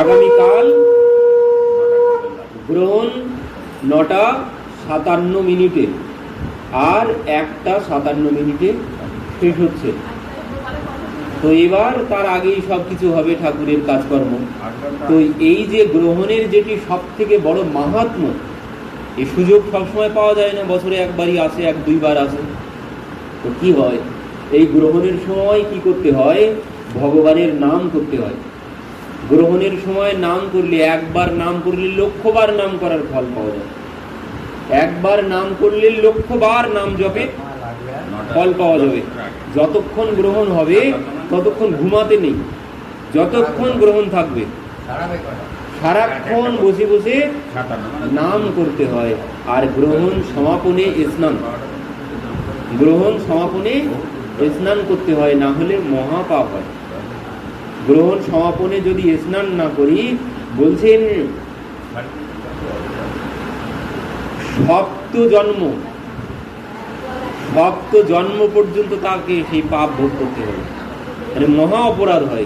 আগামীকাল গ্রহণ নটা সাতান্ন মিনিটে। আর একটা সাতান্ন মিনিটে শেষ হচ্ছে। তো এবার তার আগেই সব কিছু হবে ঠাকুরের কাজকর্ম। তো এই যে গ্রহণের যেটি সব থেকে বড় মাহাত্ম এই সুযোগ সবসময় পাওয়া যায় না, বছরে একবারই আসে, এক দুইবার আসে। তো কি হয়? এই গ্রহণের সময় কি করতে হয়? ভগবানের নাম করতে হয়। গ্রহণের সময় নাম করলে একবার নাম করলে লক্ষবার নাম করার ফল পাওয়া যায়। একবার নাম করলে লক্ষবার নাম জপে ফল পাওয়া যাবে। যতক্ষণ গ্রহণ হবে, ততক্ষণ ঘুমাতে নেই। যতক্ষণ গ্রহণ থাকবে, সারাক্ষণ বসে বসে নাম করতে হয় আর গ্রহণ সমাপনে স্নান। গ্রহণ সমাপনে স্নান করতে হয়, না হলে মহাপাপ হয়। গ্রহণ সমাপনে যদি স্নান না করি, বলছেন, সপ্ত জন্ম। সপ্ত জন্ম পর্যন্ত তাকে সেই পাপ ভোগ করতে হবে। মানে মহা অপরাধ হয়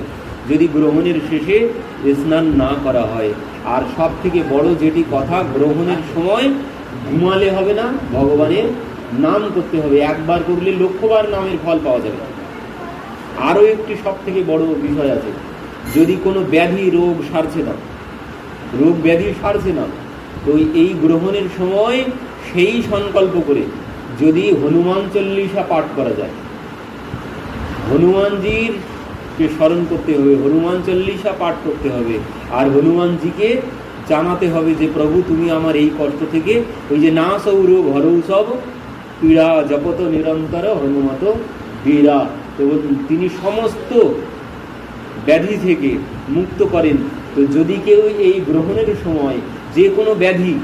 যদি গ্রহণের শেষে স্নান না করা হয়। আর সব থেকে বড় যেটি কথা, গ্রহণের সময় ঘুমালে হবে না, ভগবানের নাম করতে হবে। একবার করলে লক্ষ্যবার নামের ফল পাওয়া যাবে। আরও একটি সব থেকে বড় বিষয় আছে। যদি কোনো ব্যাধি রোগ সারছে না, রোগ ব্যাধি সারছে না, তো এই গ্রহণের সময় সেই সংকল্প করে যদি হনুমান চল্লিশা পাঠ করা যায়। হনুমানজির কে স্মরণ করতে হবে, হনুমান চল্লিশা পাঠ করতে হবে, আর হনুমানজিকে জানাতে হবে যে, প্রভু, তুমি আমার এই কষ্ট থেকে ওই যে না সৌর ঘরৌ সব পীড়া জপত নিরন্তর হনুমত বীরা তো তিনি সমস্ত ব্যাধি থেকে মুক্ত করেন। তো যদি কেউ এই গ্রহণের সময় যে কোনো ব্যাধি,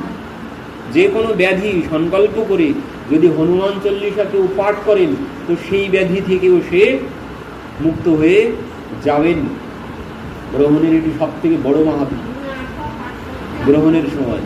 যে কোনো ব্যাধি সংকল্প করে যদি হনুমান চল্লিশা কেউ পাঠ করেন, তো সেই ব্যাধি থেকেও সে মুক্ত হয়ে যাবেন। গ্রহণের এটি সব থেকে বড় মাহাত্ম গ্রহণের সময়।